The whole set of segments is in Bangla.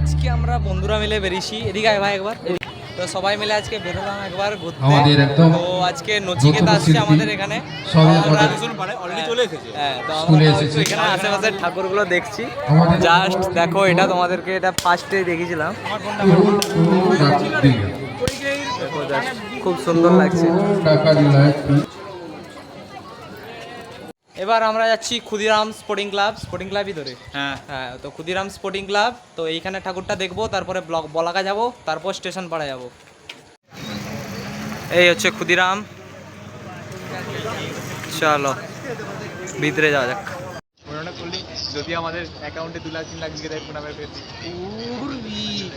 আজকে আমরা বন্ধুরা মিলে বেরিয়েছি। এদিকে আয় ভাই একবার। তো সবাই মিলে আজকে বেরোলাম একবার ঘুরতে। আমাদের একদম তো আজকে নচিকেতা আসছে আমাদের এখানে। অলরেডি চলে এসেছে। হ্যাঁ তো আমরা এখানে আশেপাশে ঠাকুরগুলো দেখছি। জাস্ট দেখো এটা তোমাদেরকে এটা ফার্স্টে দেখিয়েছিলাম। দেখো just খুব সুন্দর লাগছে। এবার আমরা যাচ্ছি ক্ষুদিরাম স্পোর্টিং ক্লাব স্পোর্টিং ক্লাবই ধরে। হ্যাঁ। হ্যাঁ তো ক্ষুদিরাম স্পোর্টিং ক্লাব তো এইখানে ঠাকুরটা দেখব তারপরে ব্লক বলাকা যাব তারপর স্টেশন পাড়া যাব। এই হচ্ছে ক্ষুদিরাম। চলো ভিতরে যাওয়া যাক। যদি আমাদের অ্যাকাউন্টে দু লাখ তিন লাখ দেয়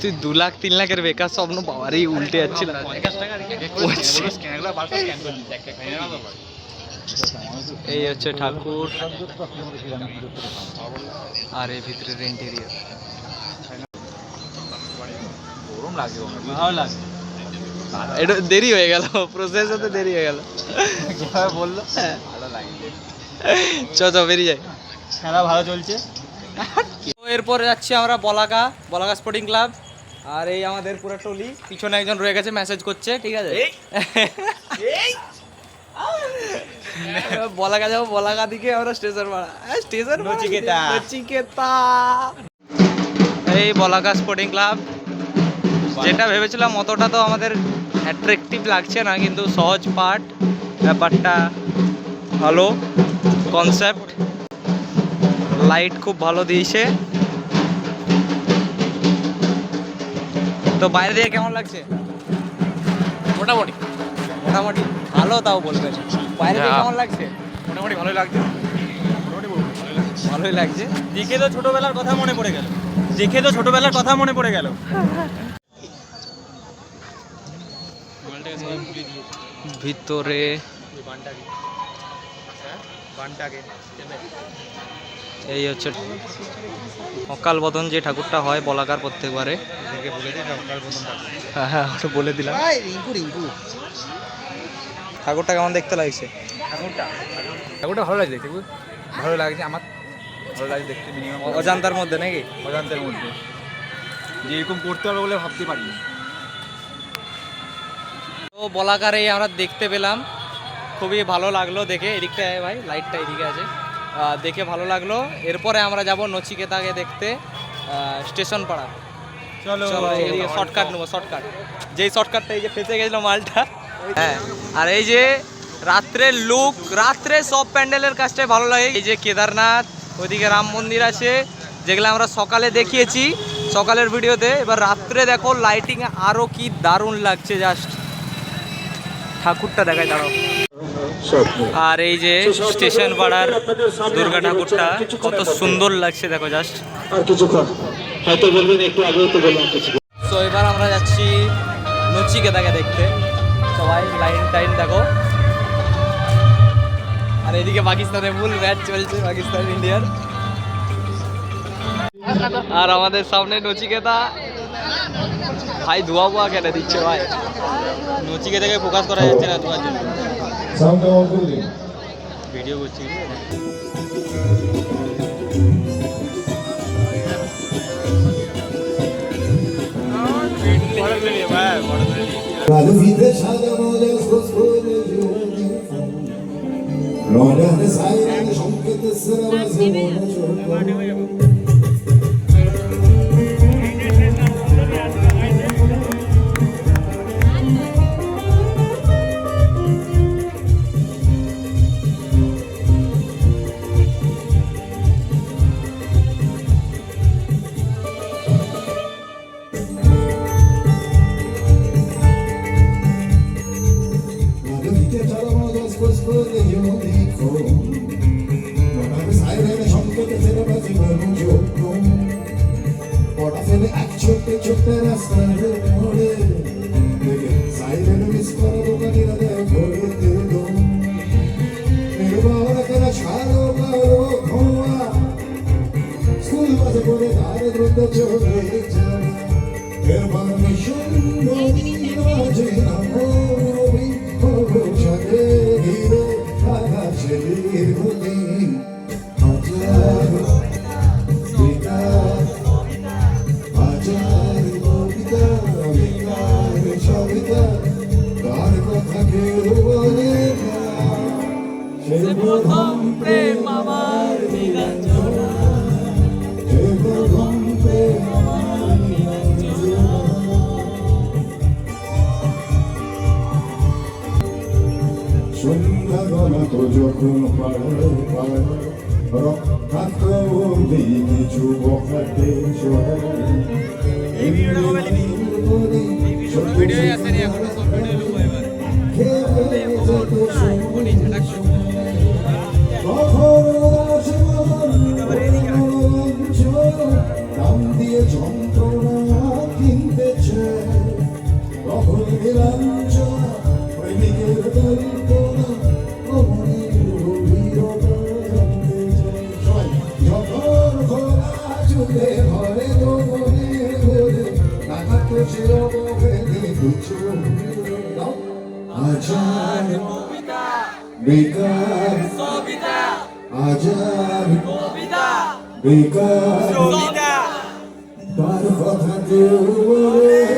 তুই দু লাখ তিন লাখের বেকার স্বপ্ন পাওয়ারই উল্টে যাচ্ছিল। এই হচ্ছে ঠাকুর আর এই ভিতরের ইন্টেরিয়ার গরম লাগছে ভালো লাগছে এটা দেরি হয়ে গেল প্রসেস হতে দেরি হয়ে গেল। যেভাবে বলল। ভালো লাগছে চ চ বেরিয়ে যাই। খেলা ভালো চলছে। তো এরপরে যাচ্ছি আমরা বলাকা বলাকা স্পোর্টিং ক্লাব আর এই আমাদের পুরো টলি পিছনে একজন রয়ে গেছে মেসেজ করছে ঠিক আছে? বলাকা যাব বলাকা দিকে আমরা স্টেশন পাড়া স্টেশন নচিকেতা। নচিকেতা। এই বলাকা স্পোর্টিং ক্লাব। যেটা ভেবেছিলাম অতটা তো আমাদের অ্যাট্রাকটিভ লাগছে না কিন্তু সহজ পার্ট ব্যাপারটা ভালো কনসেপ্ট লাইট খুব ভালো দিয়েছে। তো বাইরে দিয়ে কেমন লাগছে? মোটামুটি। মোটামুটি। ভালো তাও বলবেন বাইরে হ্যাঁ। কেমন লাগছে? মোটামুটি ভালোই লাগছে। ভালোই লাগছে। দেখে তো ছোটবেলার কথা মনে পড়ে গেল। দেখে তো ছোটবেলার কথা মনে পড়ে গেল। ভিতরে। এই হচ্ছে অকাল বদন যে ঠাকুরটা হয় বলাকার প্রত্যেকবারে। হ্যাঁ হ্যাঁ ওটা বলে দিলাম। ঠাকুরটা কেমন দেখতে লাগছে? ঠাকুরটা ভালো লাগছে দেখতে ভালো লাগছে আমার ভালো লাগছে দেখতে মিনিমাম অজান্তার মধ্যে নাকি? অজান্তের মধ্যে। যে এরকম করতে পারবে বলে ভাবতে পারি তো বলাকারে আমরা দেখতে পেলাম খুবই ভালো লাগল দেখে এদিকটা আয় ভাই লাইটটা এদিকে আছে। দেখে ভালো লাগল। এরপরে আমরা যাব নচিকেতাকে দেখতে স্টেশন পাড়া। চলো চলো শর্টকাট নেব শর্টকাট যেই শর্টকাটটা এই যে ফেসে গেছিল মালটা হ্যাঁ আর এই যে রাত্রের লুক রাত্রে সব প্যান্ডেলের কাজটাই ভালো লাগে। এই যে কেদারনাথ ওইদিকে রাম মন্দির আছে যেগুলো আমরা সকালে দেখিয়েছি সকালের ভিডিওতে। এবার রাত্রে দেখো লাইটিং আরও কি দারুণ লাগছে জাস্ট ঠাকুরটা দেখায় দাঁড়াও। আর এই যে স্টেশন পাড়ার দুর্গা ঠাকুরটা কত সুন্দর লাগছে দেখো জাস্ট আর কিছুক্ষণ। হয়তো বলবেন একটু আগেও তো বললাম কিছু। তো এবার আমরা যাচ্ছি নচিকেতাকে দেখতে। সবাই লাইন টাইম দেখো। আর এদিকে পাকিস্তানের মূল ম্যাচ চলছে পাকিস্তান ইন্ডিয়ার আর আমাদের সামনে নচিকেতা। ভাই ধোয়া বোয়া কেটে দিচ্ছে ভাই। নচিকেতাকে ফোকাস করা যাচ্ছে না তোমার জন্য। ভিডিও করছি। Radovide সাজানো রোডানে সাইরানে সংকেত সরাজে মনে পড়া এক ছোট্ট ছোট্ট রাস্তার মোড়ে। সাইরেন মিস করা দোকানিরা দেয় ভরে দিল নির্ভর করে ছাড়ো কারও ধোয়া স্কুল বাসে করে ধারে দ্রুত চলে যাওয়া এর মানে শূন্য মাঝে আমি সাথে ধীরে। সন্ধ্যা গণত যখন পাড়ো পাড় রক্ষাত ভিডিও আছে আজান বেকার তার কথা কেউ বলে।